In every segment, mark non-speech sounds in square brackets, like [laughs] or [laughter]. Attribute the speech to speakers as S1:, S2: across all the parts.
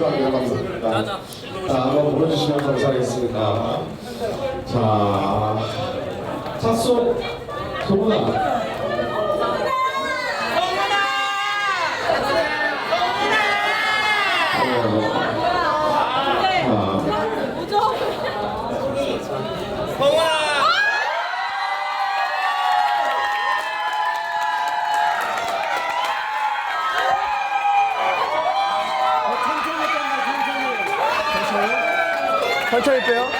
S1: 감사합니다. 감사합니다. 자, 한번 불러주시면 감사하겠습니다. 자, 찻속 소문아.
S2: 천천히 빼요.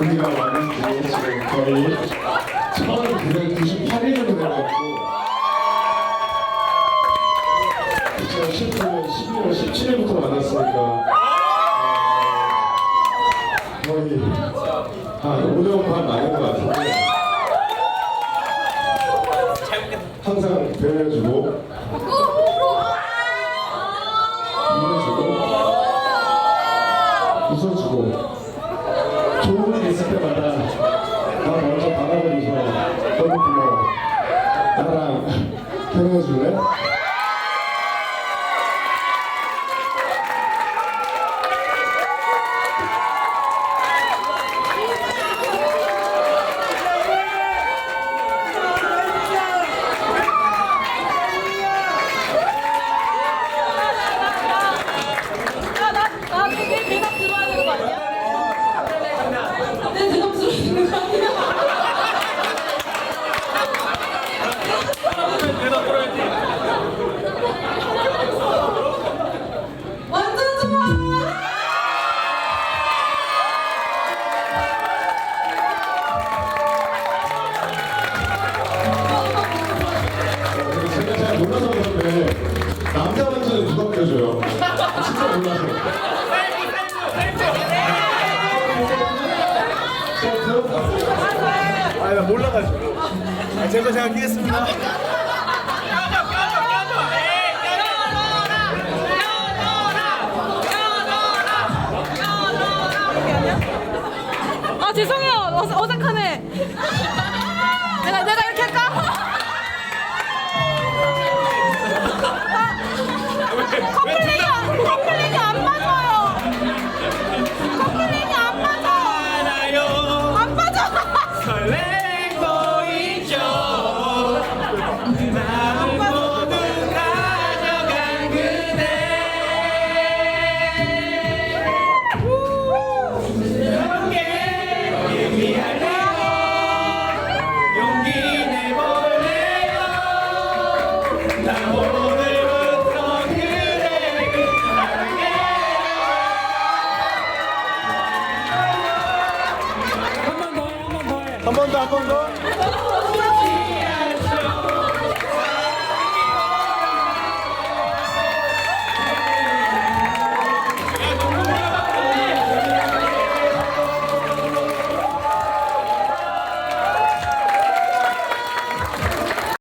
S1: 우리가 많은 게 지금 거의 1998년으로 돼가지고 2019년 12월 17일부터 만났으니까 한 5년 반 만인 것 같은데. 항상 배려해주고. 힘내주고. 웃어주고. 좋은 일 있을 때마다 나 먼저 받아들여서 너무 고마워. 나랑 결혼해줄래?
S3: 야, 나, 나 되게 대답 들어야 되는 거 아니야? 내 대답 [laughs] 들어야
S2: 몰라가지고. 아, 제가 생각하겠습니다.
S3: 아, 죄송해요. 어색, 어색하네.
S2: 한번 더, 한번 더.